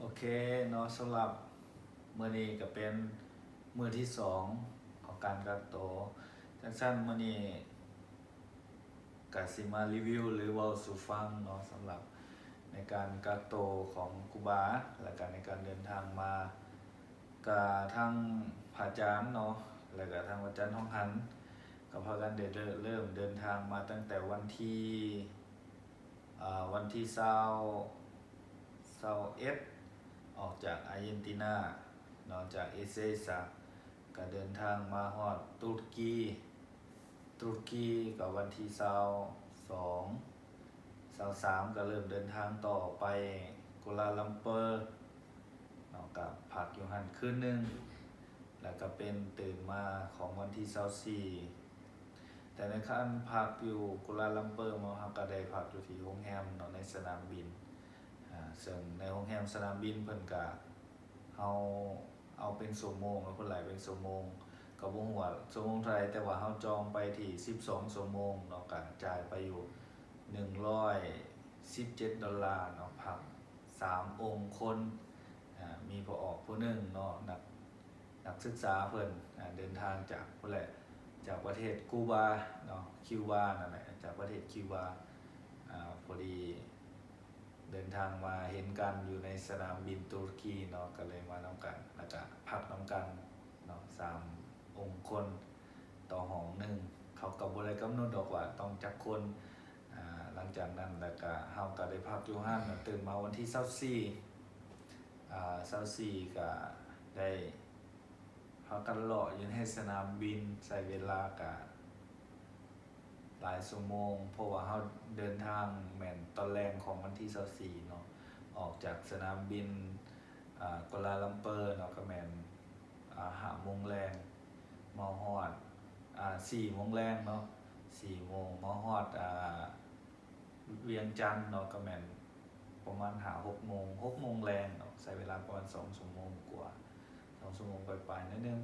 โอเคเนาะสำหรับมื้อนี้ก็เป็นมือที่สองของการกักตัวจังซั่นมื้อนี้ก็สิมารีวิว หรือว้าสูฟังเนาะสำหรับในการกักตัวของครูบาและก็ในการเดินทางมาก็ทั้งพระอาจารย์เนาะแล้วก็ทางอาจารย์ท้องหันก็พากันเดินเริ่มเดินทางมาตั้งแต่วันที่วันที่20 21อ ออกจากอาร์เจนตินานอกจากเอเซซาก็เดินทางมาฮอดตุรกี ตุรกีก็วันที่เสาร์สองเสาร์สามก็เริ่มเดินทางต่อไปกัวลาลัมเปอร์นาะกับพักอยู่หันคืนหนึ่งแล้วก็เป็นตื่นมาของวันที่เสาร์สี่แต่ในขั้นพักอยู่กัวลาลัมเปอร์มาเราก็ได้พักอยู่ที่โรงแรมเนาะในสนามบิน ซึ่งในโรงแรมสนามบินเพิ่นก็เอาเอาเป็นชั่วโมงแล้วเพิ่นไหลเป็นชั่วโมงก็บ่ฮู้ว่าชั่วโมงเท่าไหร่แต่ว่าเฮาจองไปที่12ชั่วโมงเนาะก็จ่ายไปอยู่117ดอลลาร์เนาะพัก3องค์คนอ่ามีผู้ออกผู้หนึงเนาะนักนักศึกษาเพิ่นอ่าเดินทางจากพุ่นแหละจากประเทศกูบาเนาะคิวบานั่นแหละจากประเทศคิวบาา ทางมาเห็นกันอยู่ในสนามบินตุรกีเนาะก็เลยมาน้ำกันแล้วก็พักน้ำกันเนาะสามองค์คนต่อห้องหนึ่งเขากับบริกำหนดดอกว่าต้องจักคนอ่าหลังจากนั้นแล้วก็เฮาก็ได้พักอยู่ห้านตื่นมาวันที่เศร้าสี่อ่าเศร้าสี่ก็ได้พักกันเลาะอยู่ในสนามบินใส่เวลากะ หลายชั่วโมง เพราะว่าเราเดินทางแม่นตอนแรงของวันที่ 24เนาะออกจากสนามบินอ่ากัวลาลัมเปอร์เนาะก็แม่นอ่าหาโมงแรงมาฮอดอ่า4โมงแรงเนาะ4โมงมาฮอดอ่าเวียงจันทน์เนาะก็แม่นประมาณหา6โมง6โมงแรงเนาะใช้เวลาประมาณ2ชั่วโมงกว่า2ชั่วโมงปลายๆนิดนึง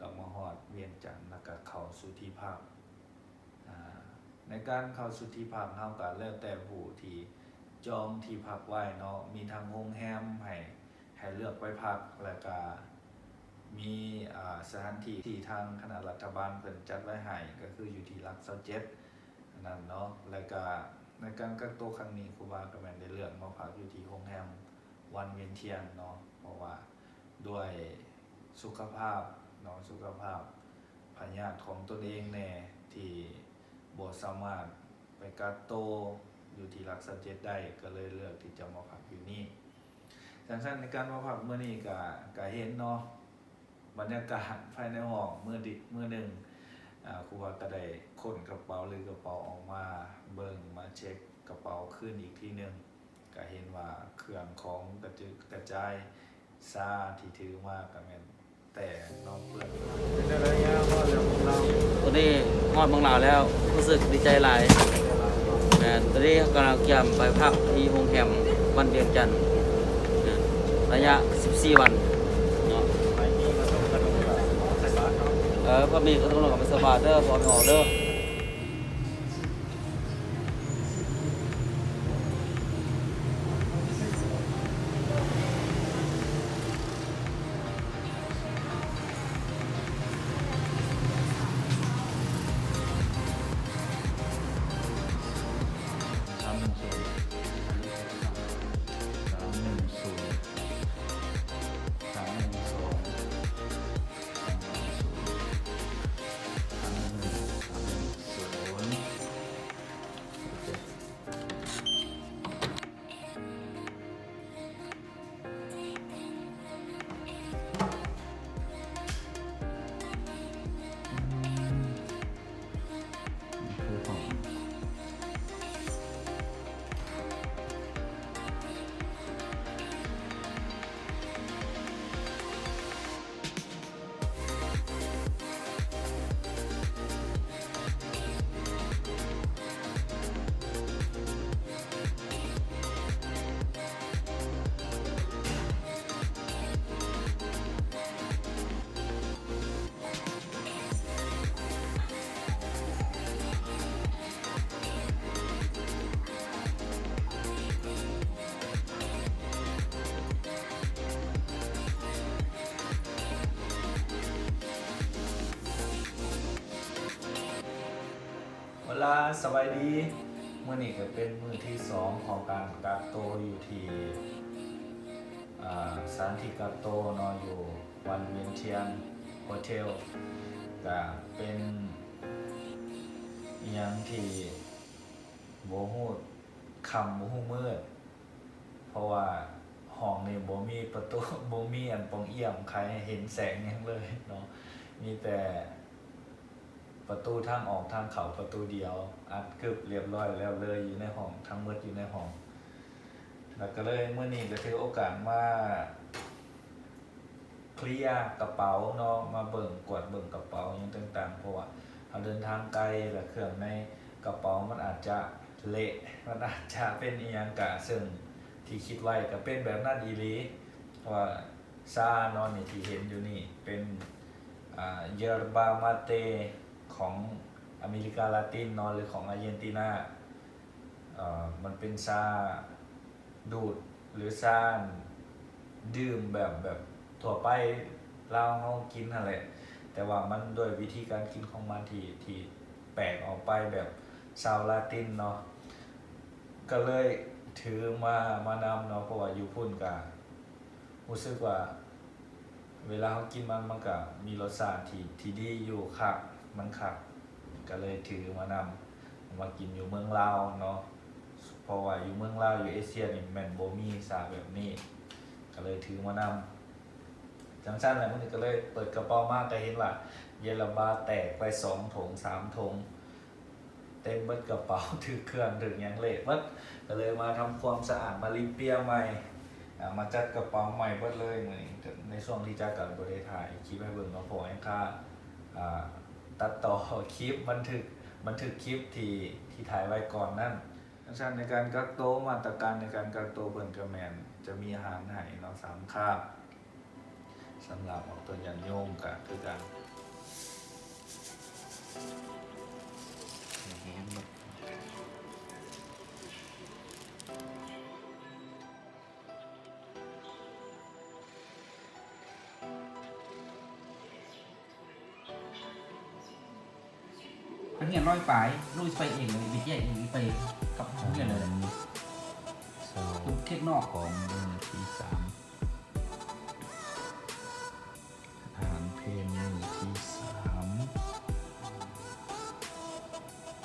ก็มาฮอดเวียงจันทน์แล้วก็เข้าสู่ที่พักอ่าใน การเข้าสู่ที่พักเฮาก็แล้วแต่ผู้ที่จองที่พักไว้เนาะมีทางโรงแรมให้ให้เลือกไปพักแล้วก็มีอ่าสถานที่ที่ทางคณะรัฐบาลเพิ่นจัดไว้ให้ก็คืออยู่ที่ลัก27นั่นเนาะแล้วก็ในการกักตัวครั้งนี้ครูบาก็แม่นได้เลือกมาพักอยู่ที่โรงแรมวันเวียนเทียนเนาะเพราะว่าด้วยสุขภาพเนาะสุขภาพพยาธิของตนเองแน่ที่ สามารถไปกักโตวอยู่ที่รักษาเจ็ดได้ก็เลยเลือกที่จะมาพักอยู่นี่ดังนั้นในการมาพักเมื่อนี้ก็ก็เห็นเนาะบรรยากาศภายในห้องเมื่อดิเมื่อหนึ่งอ่าครูว่าก็ได้ค้นกระเป๋าหรือกระเป๋าออกมาเบิ่งมาเช็คกระเป๋าขึ้นอีกทีหนึงก็เห็นว่าเครื่องของกระจึกกระจายซาที่ถือมาก็แม่นแต่น้องเพื่อนเป็นระยะว่าเรื่องของเราตอนนี้ฮอดเมืองลาวแล้ว รู้สึกดีใจหลายแม่นตอนนี้กำลังเตรียมไปพักที่โรงแรมวันเดียงจันทร์นะระยะ 14 วันเนาะไปนี่ก็ต้องกระโดดใส่บาตรเออพอมีก็ต้องลงกับไปสบายเด้อพอมีออกเด้อ ลาสบายดีเมื่อนี้ก็เป็นมือที่สองของการกักโตวอยู่ที่สถานที่กักโตวนอนอยู่วันเวียนเทียนโฮเทลก็เป็นอหยังที่โบฮูคำโบฮูมืด เพราะว่าห้องนี่บ่มีประตูโบมีอันปองเอี่ยมใครเห็นแสงยังเลยเนาะมีแต่ ประตูทางออกทางเขาประตูเดียว อัดกึบเรียบร้อยแล้วเลยอยู่ในห้องทั้งหมดอยู่ในห้อง แล้วก็เลยเมื่อนี้ก็ถือโอกาสมาเคลียร์กระเป๋าเนาะมาเบิ่งกวดเบิ่งกระเป๋าอหยังต่างๆเพราะว่าเราเดินทางไกลและเครื่องในกระเป๋ามันอาจจะเละมันอาจจะเป็นอีหยังกะซึ่งที่คิดไว้ก็เป็นแบบนั้นอีหลีเพราะว่าซานอนนี่ที่เห็นอยู่นี่เป็นเยอรบามาเต ของอเมริกาลาตินเนอนหรือของอาร์เจนตินาเอ่อมันเป็นซาดูดหรือซาดื่มแบบแบบทั่วไปเล่าเฮากินนั่นแต่ว่ามันด้วยวิธีการกินของมันที่ที่แปลกออกไปแบบชาวลาตินเนาะก็เลยถือมามานำเนาะเพราะว่าอยู่พุ่นกะรู้สึกว่า เวลาเขากินมันมันก็มีรสชาติที่ที่ดีอยู่คัก มันคักก็เลยถือมานำมากินอยู่เมืองลาวเนาะเพราะว่าอยู่เมืองลาวอยู่เอเชียนี่แม่นบ่มีสาแบบนี้ ก็เลยถือมานำจังซั่นแหละมื้อนี้ก็เลยเปิดกระเป๋ามากก็เห็นว่าเยลบาแตกไปสองถุงสามถุงเต็มเบิดกระเป๋าถือเครื่องถือยังเละเบิดก็เลยมาทำความสะอาดมารีเปียใหม่มาจัดกระเป๋าใหม่เบิดเลยมื้อนในช่วงที่จัดกับ่ได้ถ่ายคลิปให้เบิ่งเนาะเพราะว่ายังค่าอ่า ตัดต่อคลิปบันทึกบันทึกคลิปที่ที่ถ่ายไว้ก่อนนั่นดังนั้นในการกักโตมาตรการในการกักโตเบิร์นกระแมนจะมีอาหารให้เนาะสามคาบสำหรับออกตัวยันโยงกันคือการนัก เงียร้อยปลายลุยไปเองเลยไปแยกเองไปกับนักเรียเลยสองคือเค้กนอกของทีสามอาหารเพลนที่สาม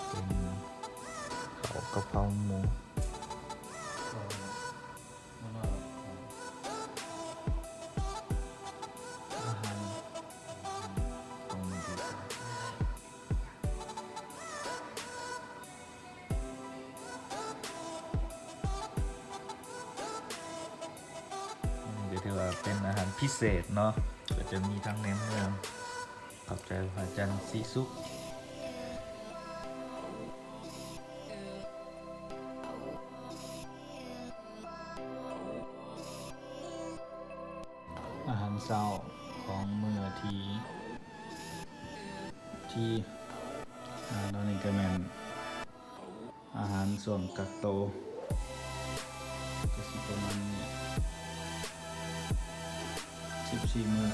เป็นเขากระเพราหมู เป็นอาหารพิเศษเนาะก็จะมีทั้งแหนมเนืองขอบใจพระจันทร์ซีซุปอาหารเช้าของเมื้อทีที่อ่าตอนนี้ก็แมนอาหารส่วนกักโตก็สิประมาณนี้ 14มื้อ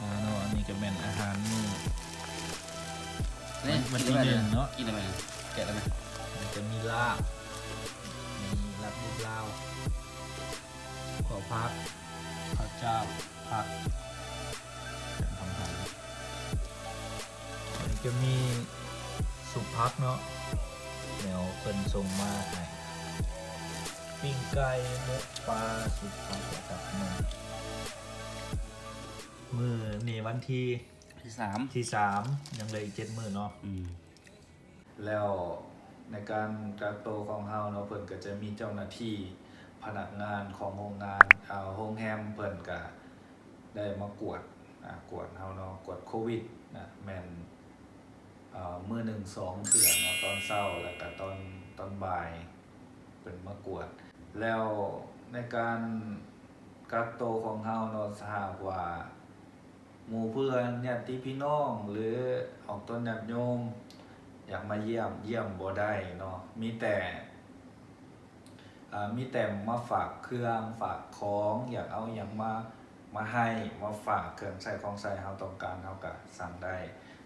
อ่าเนาะอันนี้ก็แม่นอาหารมื้อวันที่หนึ่งเนอะ กินอะไรไหมแกะอะไรไหมมันจะมีลาบ มีลาบดิบลาวขอพักข้าวเจ้าผักแกงทำหันมันจะมีสุปพักเนาะเดี๋ยวเพิ่นส่งมาให้ปิ้งไก่หมกปลาสุปพักแล้วกับมือมือนี่วันที่ที่สามที่สามยังเหลยอีกเจ็ดมือเนาะอืมแล้วในการกักโตวของเฮาเนาะเพิ่นก็จะมีเจ้าหน้าที่พนักงานของโรงงานอ่าโรงแรมเพิ่นก็ได้มากวดอ่ากวดเฮาเนาะกวดโควิดนะแม่น มื้อหนึ่งสองเทื่อเนาะตอนเช้าแล้วก็ตอนตอนบ่ายเพิ่นมากวด แล้วในการกักโตของเฮาเนาะหากว่าหมู่เพื่อนญาติพี่น้องหรือออกต้นญาติโยม อยากมาเยี่ยมเยี่ยมบ่ได้เนาะมีแต่อ่ามีแต่มาฝากเครื่องฝากของอยากเอาอย่างมามาให้มาฝากเครื่องใช้ของใช้เฮาต้องการเฮาก็สั่งได้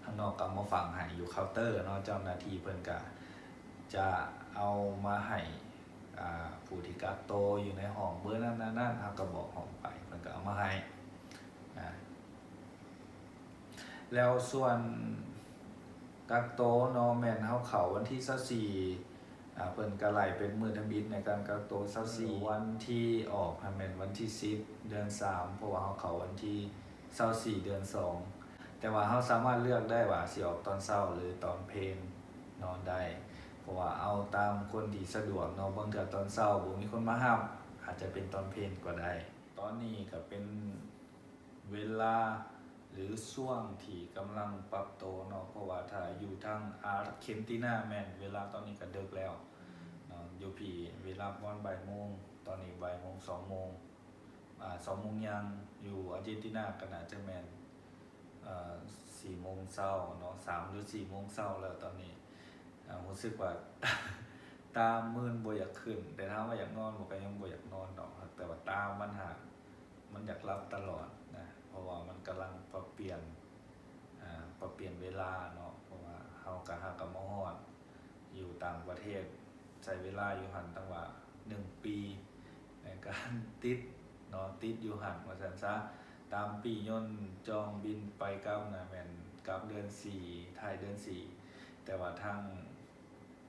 ข้างนอกก็มาฝากให้อยู่เคาน์เตอร์เนาะเจ้าหน้าที่เพิ่นก็จะเอามาให้ผู้ที่กักโตอยู่ในห้องเบอร์นั้นนั่นเฮาก็บอกห้องไปเพิ่นก็เอามาให้แล้วส่วนกักโตนาะแมนเฮาเขาวันที่24อ่เพิ่นก็ไหลเป็นมือทบิดในการกักโตว24วันที่ออกให้แมนวันที่10เดือน3เพราะว่าเฮาเขาวันที่24เดือน2 แต่ว่าเฮาสามารถเลือกได้ว่าสิออกตอนเช้าหรือตอนเพลนนอนได้เพราะว่าเอาตามคนที่สะดวกเนาะบางเทื่อตอนเช้าบ่มีคนมาห้ามอาจจะเป็นตอนเพลนก็ได้ ตอนนี้ก็เป็นเวลาหรือช่วงที่กำลังปรับโตเนาะเพราะว่าถ้าอยู่ทางอาร์เจนตินาแมนเวลาตอนนี้ก็ดึกแล้วเนาะอยู่พี่เวลาประมาณบ่ายโมงตอนนี้บ่ายโมงสองโมงอ่าสองโมงยังอยู่อาร์เจนตินาก็น่าจะแมน สี่โมงเช้าเนาะสามหรือสี่โมงเช้าแล้วตอนนี้อ่ารู้สึกว่าตามื่นบ่อยากขึ้น แต่ถ้ามว่าอยากนอนผมก็ยังบ่อยากนอนดอกแต่ว่าตามันหามันอยากรับตลอดนะเพราะว่ามันกำลังปรับเปลี่ยนอ่าปรับเปลี่ยนเวลาเนาะเพราะว่าเฮากับฮากะมาฮอดอยู่ต่างประเทศใช้เวลาอยู่หันตั้งว่าหนึ่งปีในการติดเนาะติดอยู่หันว่าซั่นซะ ตามปีย่นจองบินไปกลับนะแมนกลับเดือนสี่ไทยเดือนสี่แต่ว่าทาง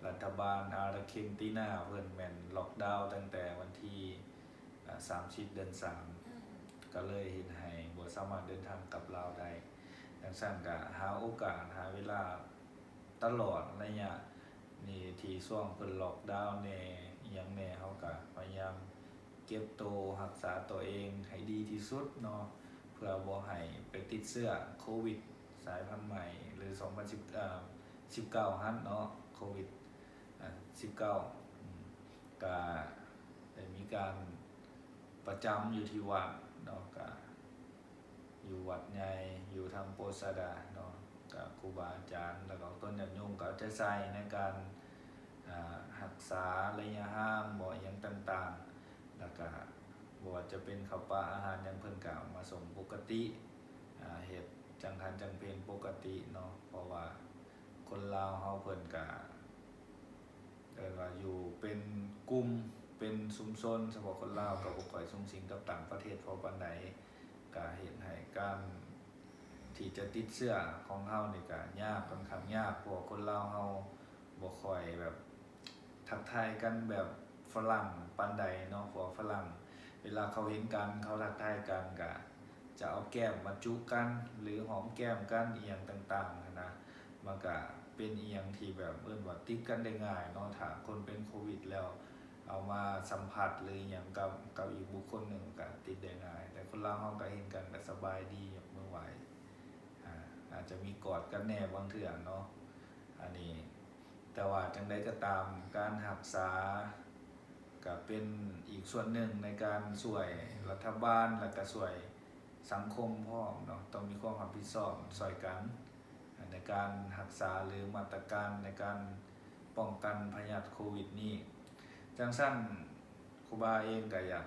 รัฐบาลอาร์เจนตินาเพิ่นแมนล็อกดาวน์ตั้งแต่วันที่สามสิบเดือนสามก็เลยเห็นให้บ่สามารถเดินทางกลับลาวได้ดังนั้นก็หาโอกาสหาเวลาตลอดระยะนี่ที่ช่วงเพิ่นล็อกดาวน์แน่ยังแน่เฮาก็พยายามเก็บโตวรักษาตัวเองให้ดีที่สุดเนาะ เพื่อให้ไปติดเสื้อโควิด สายพันธุ์ใหม่ หรือ 2010อ่า19ฮันเนาะโควิดอ่า19ก็ได้มีการประจำอยู่ที่วัดเนาะก็อยู่วัดใหญ่อยู่ทางโปสดาเนาะกับครูบาอาจารย์ แล้วก็ต้นญาติโยมก็จะใส่ในการอ่ารักษาระยะห่างบ่อยังต่างๆ แล้วก็ บว่าจะเป็นข้าวปลาอาหารยังเพิ่นกเอาวมาส่งปกติเฮ็ดจังทันจังเพนปกติเนาะเพราะว่าคนลาวเฮาเพิ่นก็เอิ้นว่าอยู่เป็นกลุ่มเป็นชุมชนเฉพาะคนลาวก็บ่ค่อยสูงสิงกับต่างประเทศเพราะปานใดก็เฮ็ดให้การที่จะติดเชื้อของเฮานี่ก็ยากค่อนข้างยากเพราะว่าคนลาวเฮาบ่ค่อยแบบทักทายกันแบบฝรั่งปานใดเนาะเพราะฝรั่ง เวลาเขาเห็นกันเขารักทายกันก็จะเอาแก้มมาจุกัน หรือหอมแก้มกันเอียงต่างๆนะมันก็เป็นเอียงที่แบบเอิ้นว่าติดกันได้ง่ายเนาะถ้าคนเป็นโควิดแล้ว เอามาสัมผัสหรืออหยังกับกับอีกบุคคลหนึ่งก็ติดได้ง่าย แต่คนเราเฮาก็เห็นกันก็สบายดียกมือไหวอาจจะมีกอดกันแน่บางเทื่อเนาะอันนี้ แต่ว่าจังใดก็ตามการรักษา ก็เป็นอีกส่วนหนึ่งในการช่วยรัฐบาลและก็ช่วยสังคมพร้อมเนาะต้องมีความรับผิดชอบช่วยกัน ในการรักษาหรือมาตรการในการป้องกันพยาธิโควิดนี้จังสั้นครูบาเองก็อยาก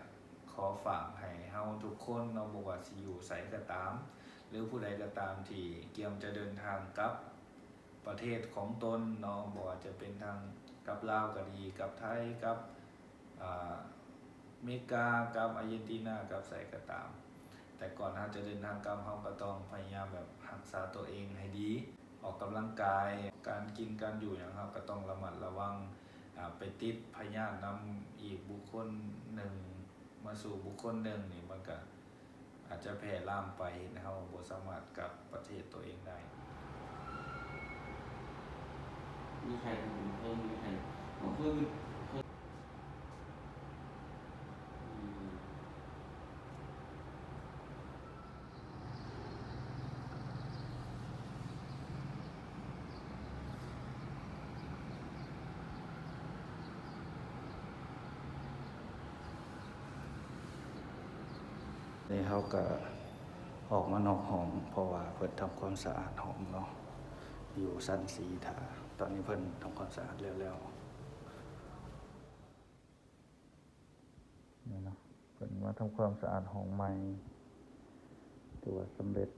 ขอฝากให้เฮาทุกคนเนาะบ่ว่าสิอยู่ไสก็ตาม หรือผู้ใดก็ตามที่เกี่ยมจะเดินทางกลับประเทศของตนเนาะบ่ว่าจะเป็นทางกลับลาวก็ดีกลับไทยกับ เมกากับอาร์เจนตินากับใส่ก็ตาม แต่ก่อนเราจะเดินทางกลับเราก็ต้องพยายามแบบรักษาตัวเองให้ดี ออกกำลังกายการกินการอยู่อย่างเราก็ต้องระมัดระวังอ่าไปติดพยาธินำอีกบุคคลหนึ่ง มาสู่บุคคลหนึ่งนี่มันก็อาจจะแพร่ล่ามไปนะเราบ่สามารถกับประเทศตัวเองได้ มีใครเพิ่มมีใครผมเพิ่มเพิ่ม นี่เขาก็ออกมานอกห้องเพราะว่าเพิ่นทำความสะอาดห้องเนาะอยู่สั้นสีถาตอนนี้เพิ่นทำความสะอาดแล้วแล้วนี่เนาะเพิ่นมาทำความสะอาดห้องใหม่ถือว่าสำเร็จ